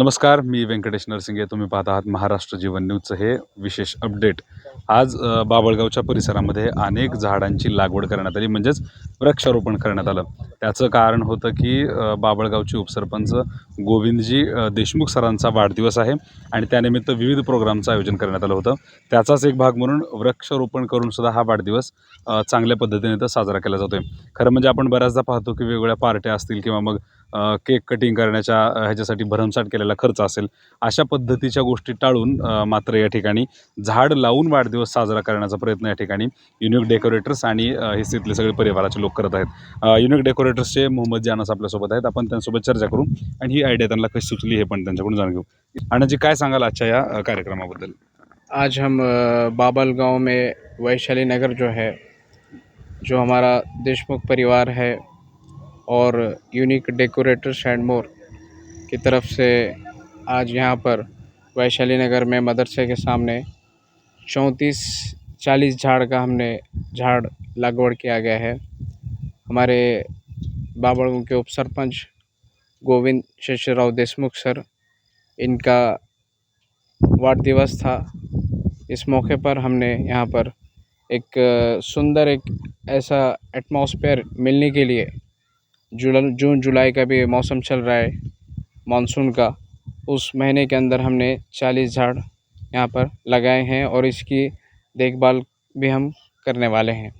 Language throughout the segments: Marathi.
नमस्कार मी व्यंकटेश नरसिंगे. तुम्ही पाहत आहात महाराष्ट्र जीवन न्यूजचं हे विशेष अपडेट. आज बाबळगावच्या बाभळगावच्या परिसरामध्ये अनेक झाडांची लागवड करण्यात आली म्हणजेच वृक्षारोपण करण्यात आलं. त्याचं कारण होतं की अ, बाभळगावचे उपसरपंच गोविंदजी देशमुख सरांचा वाढदिवस आहे आणि त्यानिमित्त विविध प्रोग्रामचं आयोजन करण्यात आलं होतं. त्याचाच एक भाग म्हणून वृक्षारोपण करूनसुद्धा हा वाढदिवस चांगल्या पद्धतीने तर साजरा केला जातो आहे खरं म्हणजे आपण बऱ्याचदा पाहतो की वेगवेगळ्या पार्ट्या असतील किंवा मग केक कटिंग करण्याच्या ह्याच्यासाठी भरमसाठ केलेला खर्च असेल. अशा पद्धतीच्या गोष्टी टाळून मात्र या ठिकाणी झाड लावून वाढ वाढदिवस साजरा करण्याचा प्रयत्न या ठिकाणी युनिक डेकोरेटर्स आणि हे स्थितले सगळे परिवाराचे लोक करत आहेत. युनिक डेकोरेटर्सचे मोहम्मद जानस आपल्यासोबत आहेत. आपण त्यांच्यासोबत चर्चा करू आणि ही आयडिया त्यांना कशी सुचली हे पण त्यांच्याकडून जाणून घेऊ. आणि जी काय सांगाल आजच्या या कार्यक्रमाबद्दल? आज हम बाबलगाव बाबल में वैशाली नगर जो है जो हमारा देशमुख परिवार है और यूनिक डेकोरेटर्स एंड मोर की तरफ से आज यहाँ पर वैशाली नगर में मदरसे के सामने चौंतीस चालीस झाड़ का हमने झाड़ लागवड़ किया गया है। हमारे बाबड़ के उप सरपंच गोविंद शेषराव देशमुख सर, इनका वार्ड दिवस था। इस मौके पर हमने यहाँ पर एक सुंदर एक ऐसा एटमॉस्फेयर मिलने के लिए जुलाई जून, जुलाई का भी मौसम चल रहा है, मानसून का, उस महीने के अंदर हमने चालीस झाड़ यहाँ पर लगाए हैं और इसकी देखभाल भी हम करने वाले हैं।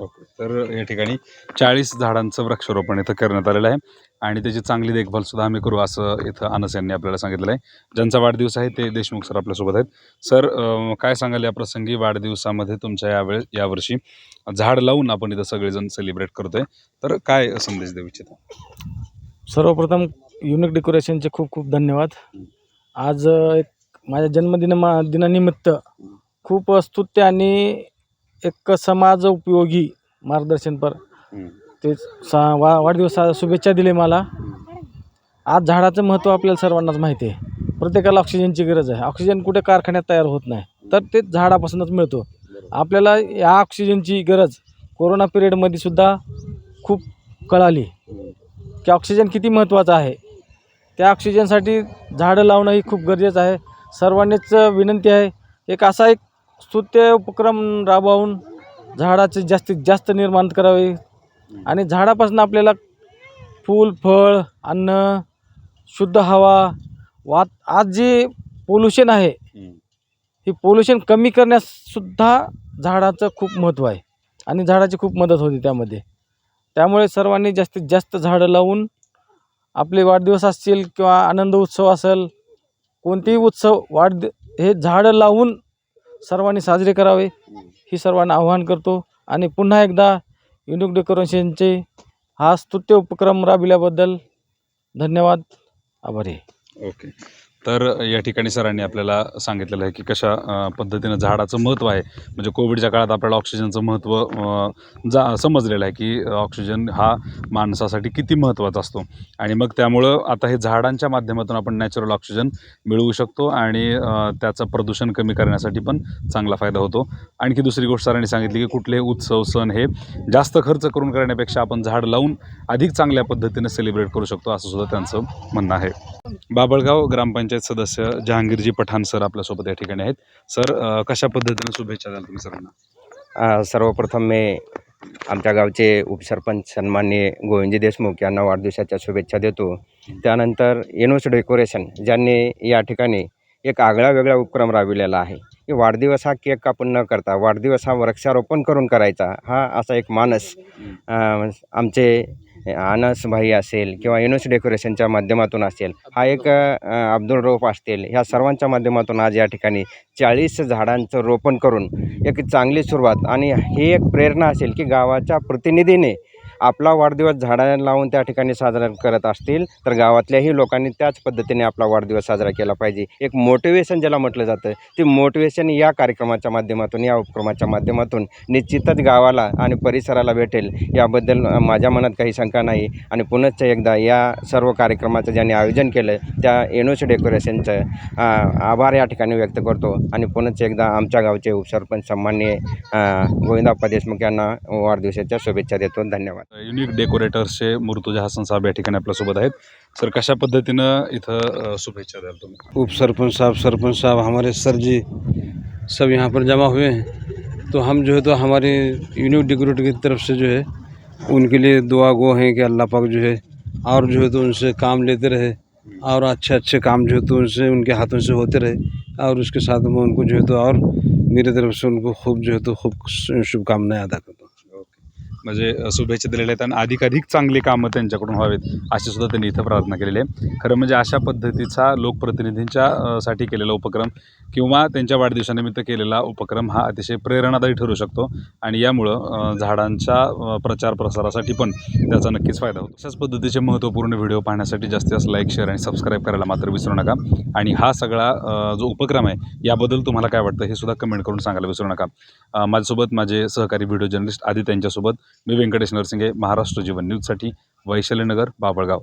ओके तर या ठिकाणी चाळीस झाडांचं वृक्षारोपण इथं करण्यात आलेलं आहे आणि त्याची चांगली देखभाल सुद्धा आम्ही करू असं इथं अनस यांनी आपल्याला सांगितलेलं आहे. ज्यांचा वाढदिवस आहे ते देशमुख सर आपल्यासोबत आहेत. सर काय सांगाल या प्रसंगी वाढदिवसामध्ये तुमच्या यावेळे यावर्षी झाड लावून आपण इथं सगळेजण सेलिब्रेट करतोय. तर काय संदेश देऊ इच्छिता? सर्वप्रथम युनिक डेकोरेशनचे खूप खूप धन्यवाद. आज एक माझ्या जन्मदिन मा दिनानिमित्त खूप स्तुत्य आणि एक समाज उपयोगी मार्गदर्शनपर ते सा वा वाढदिवसा शुभेच्छा दिले मला. आज झाडाचं महत्त्व आपल्याला सर्वांनाच माहिती आहे. प्रत्येकाला ऑक्सिजनची गरज आहे. ऑक्सिजन कुठे कारखान्यात तयार होत नाही. तर ते झाडापासूनच मिळतो. आपल्याला या ऑक्सिजनची गरज कोरोना पिरियडमध्ये सुद्धा खूप कळाली. की ऑक्सिजन किती महत्त्वाचं आहे. त्या ऑक्सिजनसाठी झाडं लावणं ही खूप गरजेचं आहे. सर्वांनीच विनंती आहे. एक असा एक स्तुत्य उपक्रम राबवून झाडाचे जास्तीत जास्त निर्माण करावे. आणि झाडापासून आपल्याला फूल फळ अन्न शुद्ध हवा वात आज जे पोल्युशन आहे हे पोल्युशन कमी करण्याससुद्धा झाडाचं खूप महत्त्व आहे. आणि झाडाची खूप मदत होते त्यामध्ये. त्यामुळे सर्वांनी जास्तीत जास्त झाडं लावून आपले वाढदिवस असतील किंवा आनंद उत्सव असेल कोणतेही उत्सव वाढ हे झाडं लावून सर्वांनी साजरे करावे ही सर्वांना आव्हान करतो. आणि पुन्हा एकदा युनिक डेकोरेशनचे हा स्तुत्य उपक्रम राबविल्याबद्दल धन्यवाद. आभारी ओके तर या ठिकाणी सरांनी आपल्याला सांगितलेलं आहे की कशा पद्धतीनं झाडाचं महत्त्व आहे. म्हणजे कोविडच्या काळात आपल्याला ऑक्सिजनचं महत्त्व जा समजलेलं आहे की ऑक्सिजन हा माणसासाठी किती महत्त्वाचा असतो. आणि मग त्यामुळं आता हे झाडांच्या माध्यमातून आपण नॅचरल ऑक्सिजन मिळवू शकतो आणि त्याचं प्रदूषण कमी करण्यासाठी पण चांगला फायदा होतो. आणखी दुसरी गोष्ट सरांनी सांगितली की कुठलेही उत्सव सण हे जास्त खर्च करून करण्यापेक्षा आपण झाड लावून अधिक चांगल्या पद्धतीनं सेलिब्रेट करू शकतो असं सुद्धा त्यांचं म्हणणं आहे. बाबळगाव ग्रामपंचायत सदस्य जहांगीरजी पठाण सर आपल्यासोबत या ठिकाणी आहेत. सर अ, कशा पद्धतीने शुभेच्छा द्याल तुम्ही सरांना? अ, सर्वप्रथम मी आमच्या गावचे उपसरपंच सन्माननीय गोविंदजी देशमुख यांना वाढदिवसाच्या शुभेच्छा देतो. त्यानंतर एनोस डेकोरेशन ज्यांनी या ठिकाणी एक आगळा वेगळा उपक्रम राबविलेला आहे. की वाढदिवस हा केक कापून न करता वाढदिवस हा वृक्षारोपण करून करायचा हा असा एक मानस अ, आमचे आनसभाई असेल किंवा एनोस डेकोरेशनच्या माध्यमातून असेल हा एक अब्दुल रोप असतील ह्या सर्वांच्या माध्यमातून आज या ठिकाणी चाळीस झाडांचं रोपण करून एक चांगली सुरुवात आणि ही एक प्रेरणा असेल की गावाच्या प्रतिनिधीने आपला वाढदिवस झाडांना लावून त्या ठिकाणी साजरा करत असतील तर गावातल्याही लोकांनी त्याच पद्धतीने आपला वाढदिवस साजरा केला पाहिजे. एक मोटिवेशन ज्याला म्हटलं जातं ते मोटिवेशन या कार्यक्रमाच्या माध्यमातून या उपक्रमाच्या माध्यमातून निश्चितच गावाला आणि परिसराला भेटेल. याबद्दल माझ्या मनात काही शंका नाही. आणि पुनश्च एकदा या सर्व कार्यक्रमाचं ज्यांनी आयोजन केलं त्या एनोस डेकोरेशनचं आभार या ठिकाणी व्यक्त करतो. आणि पुनश्च एकदा आमच्या गावचे उपसरपंच सन्माननीय गोविंदा देशमुख यांना वाढदिवसाच्या शुभेच्छा देतो. धन्यवाद. युनिक डेकोरेटर्सचे मुर्तुजा हसन साहेब या ठिकाणी आपल्यासोबत आहेत. सर कशा पद्धतीनं अ, शुभेच्छा द्याल तुम्ही? उप सरपंच साहब सरपंच साहब हमारे सर जी सब यहाँ पर जमा हुए हैं। तो हम जो है तो हमारे यूनिक डेकोरेटर की तरफ़ से जो है उनके लिए दुआ गो हैं कि अल्लाह पाक जो है और जो है तो उनसे काम लेते रहे और अच्छे अच्छे काम जो है तो उनसे उनके हाथों से होते रहे और उसके साथ में उनको जो है तो और मेरी तरफ़ से उनको खूब जो है तो खूब शुभकामनाएँ अदा करता हूँ। म्हणजे शुभेच्छा दिलेल्या आहेत आणि अधिकाधिक चांगली कामं त्यांच्याकडून व्हावेत अशी सुद्धा त्यांनी इथं प्रार्थना केलेली आहे. खरं म्हणजे अशा पद्धतीचा लोकप्रतिनिधींच्या साठी केलेला उपक्रम किंवा त्यांच्या वाढदिवसानिमित्त केलेला उपक्रम हा अतिशय प्रेरणादायी ठरू शकतो आणि यामुळं झाडांच्या प्रचार प्रसारासाठी पण त्याचा नक्कीच फायदा होतो. अशाच पद्धतीचे महत्त्वपूर्ण व्हिडिओ पाहण्यासाठी जास्तीत जास्त लाईक शेअर आणि सबस्क्राईब करायला मात्र विसरू नका. आणि हा सगळा जो उपक्रम आहे याबद्दल तुम्हाला काय वाटतं हे सुद्धा कमेंट करून सांगायला विसरू नका. माझ्यासोबत माझे सहकारी व्हिडिओ जर्नलिस्ट आधी त्यांच्यासोबत मी व्यंकटेश नरसिंगे महाराष्ट्र जीवन न्यूजसाठी वैशालीनगर बाबळगाव.